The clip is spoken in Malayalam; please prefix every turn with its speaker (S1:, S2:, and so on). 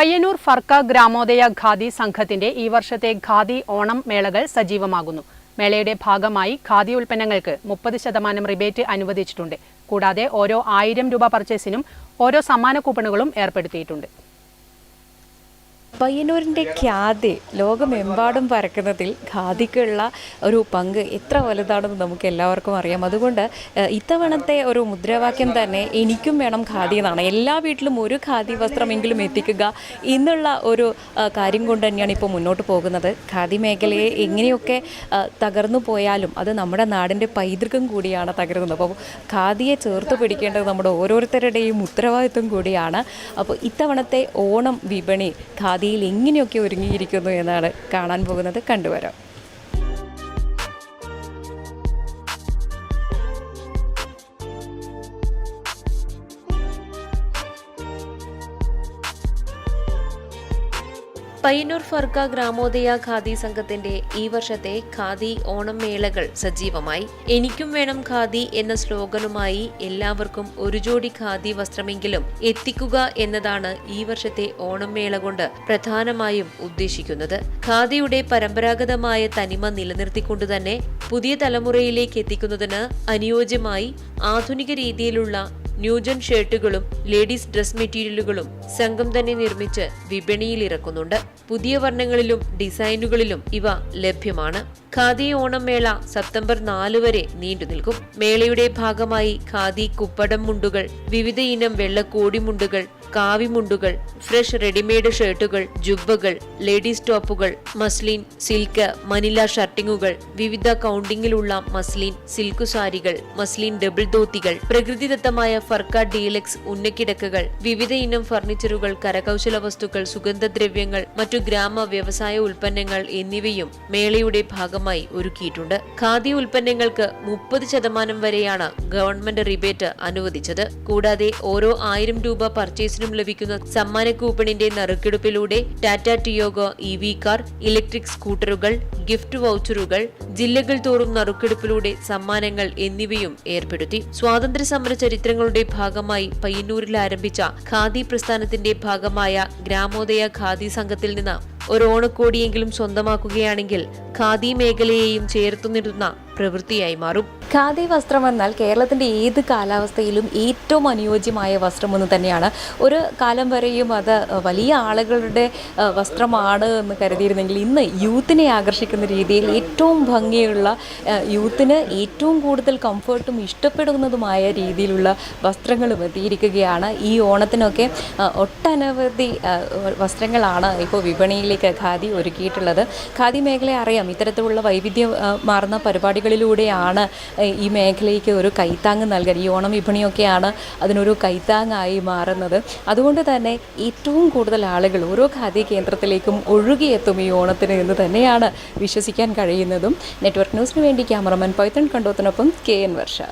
S1: പയ്യന്നൂർ ഫർക്ക ഗ്രാമോദയ ഖാദി സംഘത്തിന്റെ ഈ വർഷത്തെ ഖാദി ഓണം മേളകൾ സജീവമാകുന്നു. മേളയുടെ ഭാഗമായി ഖാദി ഉൽപ്പന്നങ്ങൾക്ക് മുപ്പത് ശതമാനം റിബേറ്റ് അനുവദിച്ചിട്ടുണ്ട്. കൂടാതെ ഓരോ ആയിരം രൂപ പർച്ചേസിനും ഓരോ സമ്മാന കൂപ്പണുകളും ഏർപ്പെടുത്തിയിട്ടുണ്ട്.
S2: പയ്യന്നൂരിന്റെ ഖ്യാതി ലോകമെമ്പാടും പരക്കുന്നതിൽ ഖാദിക്കുള്ള ഒരു പങ്ക് എത്ര വലുതാണെന്ന് നമുക്ക് എല്ലാവർക്കും അറിയാം. അതുകൊണ്ട് ഇത്തവണത്തെ ഒരു മുദ്രാവാക്യം തന്നെ എനിക്കും വേണം ഖാദി എന്നാണ്. എല്ലാ വീട്ടിലും ഒരു ഖാദി വസ്ത്രമെങ്കിലും എത്തിക്കുക എന്നുള്ള ഒരു കാര്യം കൊണ്ട് തന്നെയാണ് ഇപ്പോൾ മുന്നോട്ട് പോകുന്നത്. ഖാദി മേഖലയെ എങ്ങനെയൊക്കെ തകർന്നു പോയാലും അത് നമ്മുടെ നാടിന്റെ പൈതൃകം കൂടിയാണ് തകരുന്നത്. അപ്പോൾ ഖാദിയെ ചേർത്ത് പിടിക്കേണ്ടത് നമ്മുടെ ഓരോരുത്തരുടെയും ഉത്തരവാദിത്വം കൂടിയാണ്. അപ്പോൾ ഇത്തവണത്തെ ഓണം വിപണി ഖാദിയിൽ എങ്ങനെയൊക്കെ ഒരുങ്ങിയിരിക്കുന്നു എന്നാണ് കാണാൻ പോകുന്നത്. കണ്ടുവരാം.
S3: പയ്യന്നൂർ ഫർക്ക ഗ്രാമോദയ ഖാദി സംഘത്തിന്റെ ഈ വർഷത്തെ ഖാദി ഓണം മേളകൾ സജീവമായി. എനിക്കും വേണം ഖാദി എന്ന സ്ലോഗനുമായി എല്ലാവർക്കും ഒരു ജോഡി ഖാദി വസ്ത്രമെങ്കിലും എത്തിക്കുക എന്നതാണ് ഈ വർഷത്തെ ഓണം മേള കൊണ്ട് പ്രധാനമായും ഉദ്ദേശിക്കുന്നത്. ഖാദിയുടെ പരമ്പരാഗതമായ തനിമ നിലനിർത്തിക്കൊണ്ട് തന്നെ പുതിയ തലമുറയിലേക്ക് എത്തിക്കുന്നതിന് അനുയോജ്യമായി ആധുനിക രീതിയിലുള്ള ന്യൂജൻ ഷർട്ടുകളും ലേഡീസ് ഡ്രസ് മെറ്റീരിയലുകളും സംഘം തന്നെ നിർമ്മിച്ച് വിപണിയിൽ ഇറക്കുന്നുണ്ട് പുതിയ വർണങ്ങളിലും ഡിസൈനുകളിലും ഇവ ലഭ്യമാണ്. ഖാദി ഓണം മേള സെപ്റ്റംബർ നാല് വരെ നീണ്ടു നിൽക്കും. മേളയുടെ ഭാഗമായി ഖാദി കുപ്പടം മുണ്ടുകൾ വിവിധ ഇനം വെള്ളക്കോടി മുണ്ടുകൾ കാവിമുണ്ടുകൾ ഫ്രഷ് റെഡിമെയ്ഡ് ഷർട്ടുകൾ ജുബ്ബകൾ ലേഡീസ് ടോപ്പുകൾ മസ്ലിൻ സിൽക്ക് മനില ഷർട്ടിങ്ങുകൾ വിവിധ കൗണ്ടിങ്ങിലുള്ള മസ്ലിൻ സിൽക്കു സാരികൾ മസ്ലിൻ ഡബിൾ ധോത്തികൾ പ്രകൃതിദത്തമായ ഫർക്ക ഡീലക്സ് ഉന്നക്കിടക്കുകൾ വിവിധ ഇനം ഫർണിച്ചറുകൾ കരകൗശല വസ്തുക്കൾ സുഗന്ധദ്രവ്യങ്ങൾ മറ്റു ഗ്രാമ വ്യവസായ ഉൽപ്പന്നങ്ങൾ എന്നിവയും മേളയുടെ ഭാഗമായി ഒരുക്കിയിട്ടുണ്ട്. ഖാദി ഉൽപ്പന്നങ്ങൾക്ക് മുപ്പത് ശതമാനം വരെയാണ് ഗവൺമെന്റ് റിബേറ്റ് അനുവദിച്ചത്. കൂടാതെ ഓരോ ആയിരം രൂപ പർച്ചേസിനും ലഭിക്കുന്ന സമ്മാന കൂപ്പണിന്റെ നറുക്കെടുപ്പിലൂടെ Tata Tiago E V car electric സ്കൂട്ടറുകൾ ഗിഫ്റ്റ് വൗച്ചറുകൾ ജില്ലകൾ തോറും നറുക്കെടുപ്പിലൂടെ സമ്മാനങ്ങൾ എന്നിവയും ഏർപ്പെടുത്തി. സ്വാതന്ത്ര്യ സമര ചരിത്രങ്ങളുടെ ഭാഗമായി പയ്യന്നൂരിൽ ആരംഭിച്ച ഖാദി പ്രസ്ഥാനത്തിന്റെ ഭാഗമായ ഗ്രാമോദയ ഖാദി സംഘത്തിൽ നിന്ന് ഒരു ഓണക്കോടിയെങ്കിലും സ്വന്തമാക്കുകയാണെങ്കിൽ ഖാദി മേഖലയെയും ചേർത്തുനിരുന്ന പ്രവൃത്തിയായി മാറും.
S2: ഖാദി വസ്ത്രം എന്നാൽ കേരളത്തിന്റെ ഏത് കാലാവസ്ഥയിലും ഏറ്റവും അനുയോജ്യമായ വസ്ത്രമെന്ന് തന്നെയാണ്. ഒരു കാലം വരെയും അത് വലിയ ആളുകളുടെ വസ്ത്രമാണ് എന്ന് കരുതിയിരുന്നെങ്കിൽ ഇന്ന് യൂത്തിനെ ആകർഷിക്കുന്ന രീതിയിൽ ഏറ്റവും ഭംഗിയുള്ള യൂത്തിന് ഏറ്റവും കൂടുതൽ കംഫർട്ടും ഇഷ്ടപ്പെടുന്നതുമായ രീതിയിലുള്ള വസ്ത്രങ്ങളും എത്തിയിരിക്കുകയാണ്. ഈ ഓണത്തിനൊക്കെ ഒട്ടനവധി വസ്ത്രങ്ങളാണ് ഇപ്പോൾ വിപണിയിലേക്ക് ഖാദി ഒരുക്കിയിട്ടുള്ളത്. ഖാദി മേഖലയെ അറിയാം ഇത്തരത്തിലുള്ള വൈവിധ്യം മാറുന്ന പരിപാടികളിലൂടെയാണ് ഈ മേഖലയ്ക്ക് ഒരു കൈത്താങ് നൽകാൻ ഈ ഓണം വിപണിയൊക്കെയാണ് അതിനൊരു കൈത്താങ്ങായി മാറുന്നത്. അതുകൊണ്ട് തന്നെ ഏറ്റവും കൂടുതൽ ആളുകൾ ഓരോ ഖാദി കേന്ദ്രത്തിലേക്കും ഒഴുകിയെത്തും ഈ ഓണത്തിന് എന്ന് തന്നെയാണ് വിശ്വസിക്കാൻ കഴിയുന്നതും. നെറ്റ്വർക്ക് ന്യൂസിന് വേണ്ടി ക്യാമറമാൻ പൈത്തൺ കണ്ടോത്തിനൊപ്പം കെ എൻ വർഷ.